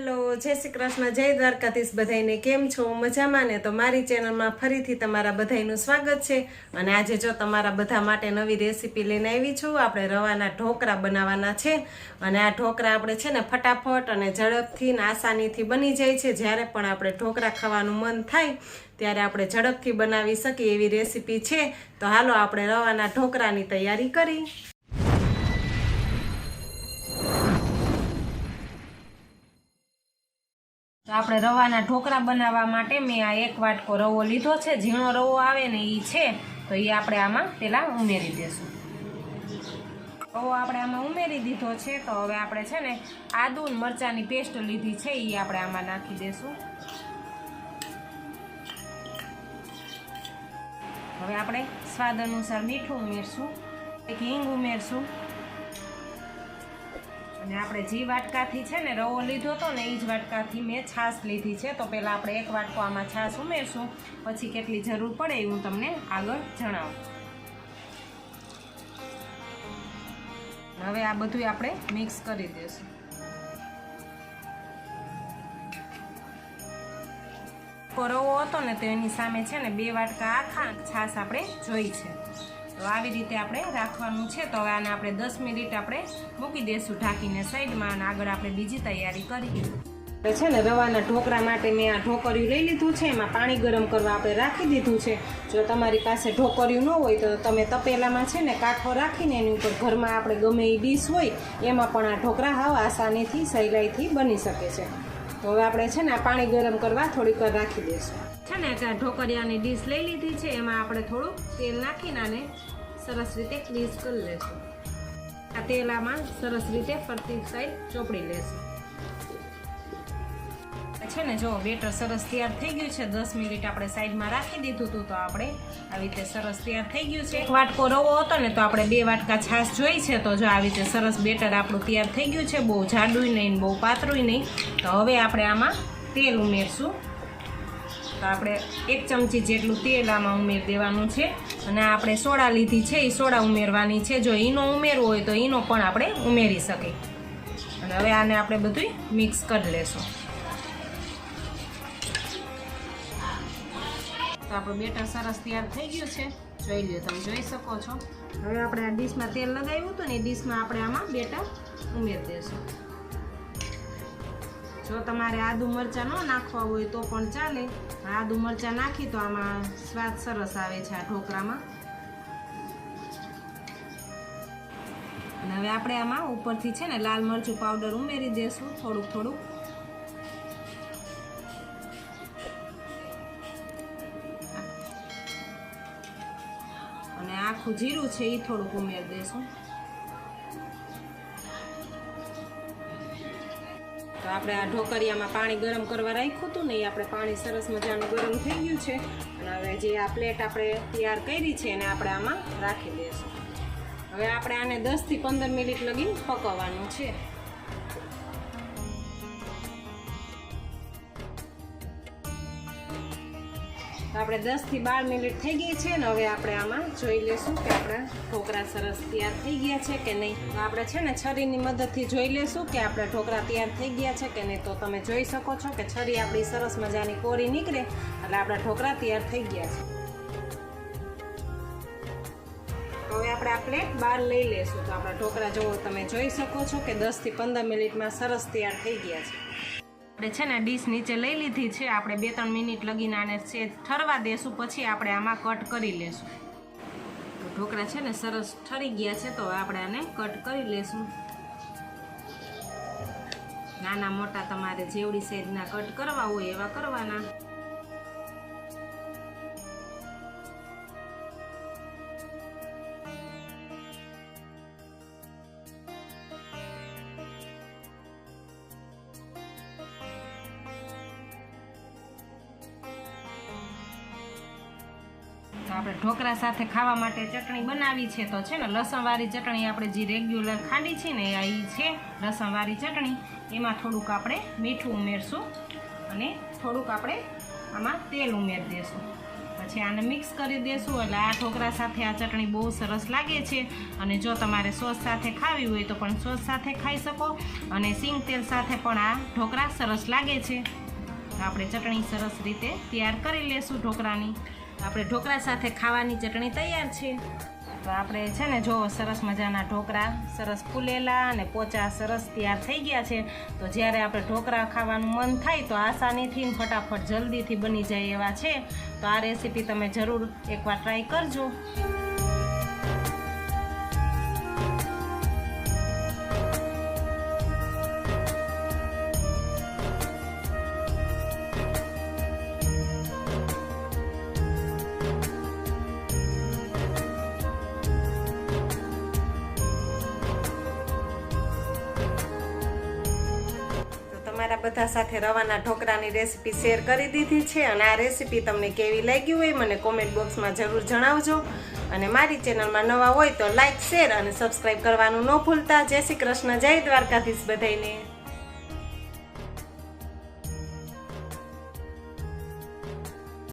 Hello, જય શ્રી કૃષ્ણ, જય દ્વારકાધીશ બધાને કેમ છો? મજામાં ને? તો મારી ચેનલમાં ફરીથી તમારા બધાનું સ્વાગત છે. અને આજે જો તમારા બધા માટે નવી રેસીપી લઈને આવી છું, આપણે રવાના ઢોકળા બનાવવાના છે. અને આ ઢોકળા આપણે છે ને ફટાફટ અને ઝડપથી ને આસાનીથી બની જાય છે. જ્યારે પણ આપણે ઢોકળા ખાવાનું મન થાય, ત્યારે આપણે ઝડપથી બનાવી શકીએ એવી રેસીપી છે. તો હાલો, આપણે રવાના ઢોકળાની તૈયારી કરી. તો આપણે રવાના ઢોકળા બનાવવા માટે મેં આ એક વાટકો રવો લીધો છે. ઝીણો રવો આવે ને એ છે, તો એ આપણે આમાં પેલા ઉમેરી દેશું. રવો આપણે આમાં ઉમેરી દીધો છે, તો હવે આપણે છે ને આદુ મરચાંની પેસ્ટ લીધી છે એ આપણે આમાં નાખી દેશું. હવે આપણે સ્વાદ અનુસાર મીઠું ઉમેરશું, એક હિંગ ઉમેરશું. અને આપણે જે વાટકાથી છે ને રવો લીધો હતો ને એ જ વાટકાથી મેં છાશ લીધી છે. તો પહેલાં આપણે એક વાટકો આમાં છાશ ઉમેરશું. પછી કેટલી જરૂર પડે એ હું તમને આગળ જણાવું. હવે આ બધું આપણે મિક્સ કરી દઈશું રવો હતો ને તો એની સામે છે ને બે વાટકા આખા છાશ આપણે જોઈ છે. તો આવી રીતે આપણે રાખવાનું છે. તો હવે આને આપણે દસ મિનિટ આપણે મૂકી દઈશું ઢાંકીને સાઈડમાં અને આગળ આપણે બીજી તૈયારી કરીએ. આપણે છે ને રવાના ઢોકળા માટે મેં આ ઢોકળિયું લઈ લીધું છે. એમાં પાણી ગરમ કરવા આપણે રાખી દીધું છે. જો તમારી પાસે ઢોકળિયું ન હોય તો તમે તપેલામાં છે ને કાંઠો રાખીને એની ઉપર ઘરમાં આપણે ગમે એ ડીશ હોય, એમાં પણ આ ઢોકળા હાવ આસાનીથી, સહેલાઈથી બની શકે છે. તો હવે આપણે છે ને આ પાણી ગરમ કરવા થોડીક વાર રાખી દઈશું. છે ને આ ઢોકળિયાની ડીશ લઈ લીધી છે, એમાં આપણે થોડું તેલ નાખીને આને સરસ રીતે ડીશ કરી લેશું. આ તેલામાં સરસ રીતે ફરતી સાઈડ ચોપડી લેશું. છે ને, જો બેટર સરસ તૈયાર થઈ ગયું છે, દસ મિનિટ આપણે સાઈડમાં રાખી દીધું હતું, તો આપણે આવી રીતે સરસ તૈયાર થઈ ગયું છે. એક વાટકો રવો હતો ને, તો આપણે બે વાટકા છાશ જોઈ છે, તો જો આવી રીતે સરસ બેટર આપણું તૈયાર થઈ ગયું છે, બહુ જાડું નહીં બહુ પાતળું નહીં. તો હવે આપણે આમાં તેલ ઉમેરશું. તો આપણે એક ચમચી જેટલું તેલ આમાં ઉમેરી દેવાનું છે. અને આપણે સોડા લીધી છે એ સોડા ઉમેરવાની છે. જો ઈનો ઉમેરવો હોય તો ઈનો પણ આપણે ઉમેરી શકીએ. અને હવે આને આપણે બધું મિક્સ કરી લેશું. તો આપણું બેટર સરસ તૈયાર થઈ ગયું છે. જોઈ લો તમે જોઈ શકો છો. હવે આપણે આ ડીશમાં તેલ લગાવ્યું હતું ને એ ડીશમાં આપણે આમાં બેટર ઉમેરી દઈશું જો તમારે આદુ મરચાં ન નાખવા હોય તો પણ ચાલે. આદુ મરચાં નાખી તો આમાં સ્વાદ સરસ આવે છે આ ઢોકળામાં અને હવે આપણે આમાં ઉપરથી છે ને લાલ મરચું પાવડર ઉમેરી દઈશું થોડુંક થોડુંક. અને આખું જીરું છે એ થોડુંક ઉમેરી દઈશું આપણે આ ઢોકરિયામાં પાણી ગરમ કરવા રાખ્યું હતું ને એ આપણે પાણી સરસ મજાનું ગરમ થઈ ગયું છે. અને હવે જે આ પ્લેટ આપણે તૈયાર કરી છે એને આપણે આમાં રાખી દઈશું. હવે આપણે આને દસથી પંદર મિનિટ લગી પકવવાનું છે. આપણે દસથી બાર મિનિટ થઈ ગઈ છે ને હવે આપણે આમાં જોઈ લેશું કે આપણા ઢોકળા સરસ તૈયાર થઈ ગયા છે કે નહીં. તો આપણે છે ને છરીની મદદથી જોઈ લેશું કે આપણા ઢોકળા તૈયાર થઈ ગયા છે કે નહીં. તો તમે જોઈ શકો છો કે છરી આપણી સરસ મજાની કોરી નીકળે, એટલે આપણા ઢોકળા તૈયાર થઈ ગયા છે. હવે આપણે આ પ્લેટ બહાર લઈ લેશું. તો આપણા ઢોકળા જોવો તમે જોઈ શકો છો કે દસથી પંદર મિનિટમાં સરસ તૈયાર થઈ ગયા છે. આપણે છે ને ડીશ નીચે લઈ લીધી છે. આપણે બે ત્રણ મિનિટ લગીને આને છે ઠરવા દેશું, પછી આપણે આમાં કટ કરી લેશું. તો ઢોકળા છે ને સરસ ઠરી ગયા છે, તો આપણે આને કટ કરી લેશું. નાના મોટા તમારે જેવડી સાઈઝના કટ કરવા હોય એવા કરવાના. તો આપણે ઢોકળા સાથે ખાવા માટે ચટણી બનાવી છે. તો છે ને, લસણવાળી ચટણી આપણે જે રેગ્યુલર ખાંડી છે ને ઈ છે લસણવાળી ચટણી. એમાં થોડુંક આપણે મીઠું ઉમેરશું અને થોડુંક આપણે આમાં તેલ ઉમેરી દઈશું પછી આને મિક્સ કરી દેશું. એટલે આ ઢોકળા સાથે આ ચટણી બહુ સરસ લાગે છે. અને જો તમારે સોસ સાથે ખાવી હોય તો પણ સોસ સાથે ખાઈ શકો. અને સિંગ તેલ સાથે પણ આ ઢોકળા સરસ લાગે છે. આપણે ચટણી સરસ રીતે તૈયાર કરી લેશું ઢોકળાની. આપણે ઢોકળા સાથે ખાવાની ચટણી તૈયાર છે. તો આપણે છે ને જો સરસ મજાના ઢોકળા સરસ ફૂલેલા અને પોચા સરસ તૈયાર થઈ ગયા છે. તો જ્યારે આપણે ઢોકળા ખાવાનું મન થાય તો આસાનીથી ફટાફટ જલ્દીથી બની જાય એવા છે. તો આ રેસીપી તમે જરૂર એકવાર ટ્રાય કરજો. તમારા બધા સાથે રવાના ઢોકળાની રેસીપી શેર કરી દીધી છે અને આ રેસીપી તમને કેવી લાગી હોય મને કોમેન્ટ બોક્સમાં જરૂર જણાવજો. અને મારી ચેનલમાં નવા હોય તો લાઇક શેર અને સબસ્ક્રાઈબ કરવાનું ન ભૂલતા. જય શ્રી કૃષ્ણ, જય દ્વારકાધીશ બધાને